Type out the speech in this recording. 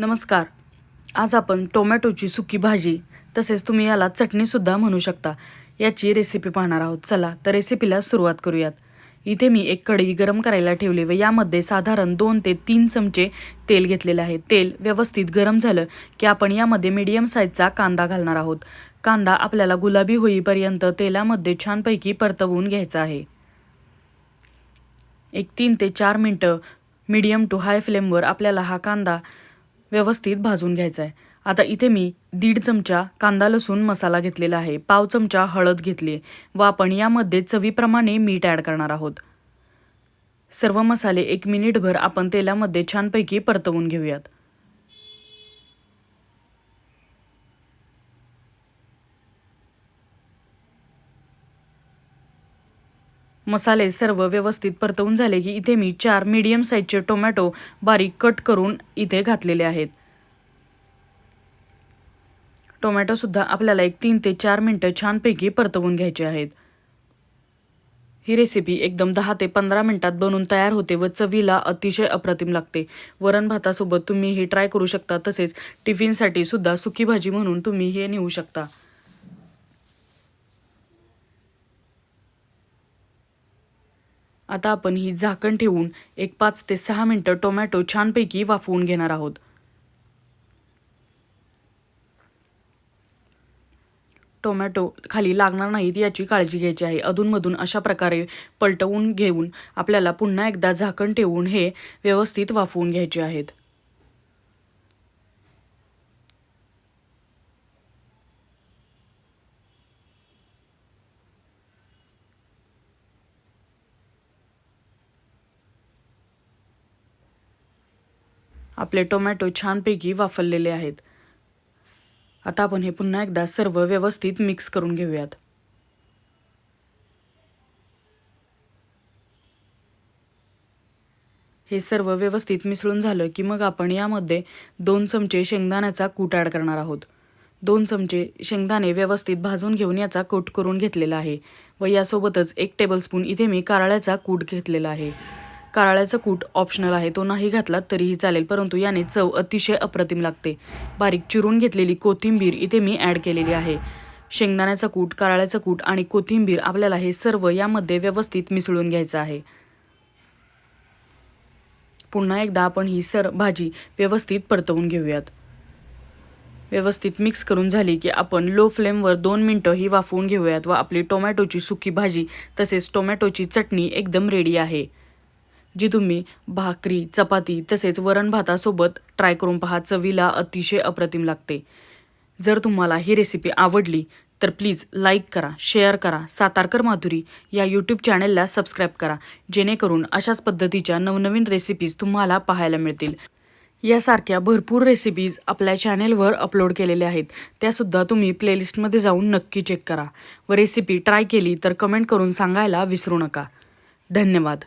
नमस्कार. आज आपण टोमॅटोची सुकी भाजी तसेच तुम्ही याला चटणीसुद्धा म्हणू शकता. याची रेसिपी पाहणार आहोत. चला तर रेसिपीला सुरुवात करूयात. इथे मी एक कढई गरम करायला ठेवली व यामध्ये साधारण दोन ते तीन चमचे तेल घेतलेले आहे. तेल व्यवस्थित गरम झालं की आपण यामध्ये मीडियम साईजचा कांदा घालणार आहोत. कांदा आपल्याला गुलाबी होईपर्यंत तेलामध्ये छानपैकी परतवून घ्यायचा आहे. एक तीन ते चार मिनटं मीडियम टू हाय फ्लेमवर आपल्याला हा कांदा व्यवस्थित भाजून घ्यायचा आहे आता इथे मी दीड चमचा कांदा लसूण मसाला घेतलेला आहे. पाव चमचा हळद घेतली व आपण यामध्ये चवीप्रमाणे मीठ ॲड करणार आहोत. सर्व मसाले एक मिनिटभर आपण तेलामध्ये छानपैकी परतवून घेऊयात. मसाले सर्व व्यवस्थित परतवून झाले की इथे मी चार मीडियम साईजचे टोमॅटो बारीक कट करून इथे घातलेले आहेत. टोमॅटोसुद्धा आपल्याला एक तीन ते चार मिनटं छानपैकी परतवून घ्यायचे आहेत. ही रेसिपी एकदम दहा ते पंधरा मिनटात बनून तयार होते व चवीला अतिशय अप्रतिम लागते. वरण भातासोबत तुम्ही हे ट्राय करू शकता तसेच टिफिनसाठी सुद्धा सुकी भाजी म्हणून तुम्ही हे नेऊ शकता. आता आपण ही झाकण ठेवून एक पाच ते सहा मिनटं टोमॅटो छानपैकी वाफवून घेणार आहोत. टोमॅटो खाली लागणार नाहीत याची काळजी घ्यायची आहे. अधूनमधून अशा प्रकारे पलटवून घेऊन आपल्याला पुन्हा एकदा झाकण ठेवून हे व्यवस्थित वाफवून घ्यायचे आहेत. आपले टोमॅटो छानपैकी वाफरलेले आहेत. आता आपण हे पुन्हा एकदा सर्व व्यवस्थित मिक्स करून घेऊयात. हे सर्व व्यवस्थित मिसळून झालं की मग आपण यामध्ये दोन चमचे शेंगदाण्याचा कूट ॲड करणार आहोत. दोन चमचे शेंगदाणे व्यवस्थित भाजून घेऊन याचा कूट करून घेतलेला आहे व यासोबतच एक टेबलस्पून इथे मी कारळ्याचा कूट घेतलेला आहे. कारळ्याचा कूट ऑप्शनल आहे. तो नाही घातला तरीही चालेल परंतु याने चव अतिशय अप्रतिम लागते. बारीक चिरून घेतलेली कोथिंबीर इथे मी ॲड केलेली आहे. शेंगदाण्याचा कूट कारळ्याचा कूट आणि कोथिंबीर आपल्याला हे सर्व यामध्ये व्यवस्थित मिसळून घ्यायचं आहे. पुन्हा एकदा आपण ही सर भाजी व्यवस्थित परतवून घेऊयात. व्यवस्थित मिक्स करून झाली की आपण लो फ्लेमवर दोन मिनटं ही वाफवून घेऊयात व आपली टोमॅटोची सुकी भाजी तसेच टोमॅटोची चटणी एकदम रेडी आहे. जी तुम्ही भाकरी चपाती तसेच वरण भातासोबत ट्राय करून पहा. चवीला अतिशय अप्रतिम लागते. जर तुम्हाला ही रेसिपी आवडली तर प्लीज लाईक करा शेअर करा. सातारकर माधुरी या यूट्यूब चॅनलला सबस्क्राईब करा. जेणेकरून अशाच पद्धतीच्या नवनवीन रेसिपीज तुम्हाला पाहायला मिळतील. यासारख्या भरपूर रेसिपीज आपल्या चॅनेलवर अपलोड केलेल्या आहेत. त्यासुद्धा तुम्ही प्लेलिस्टमध्ये जाऊन नक्की चेक करा. व रेसिपी ट्राय केली तर कमेंट करून सांगायला विसरू नका. धन्यवाद.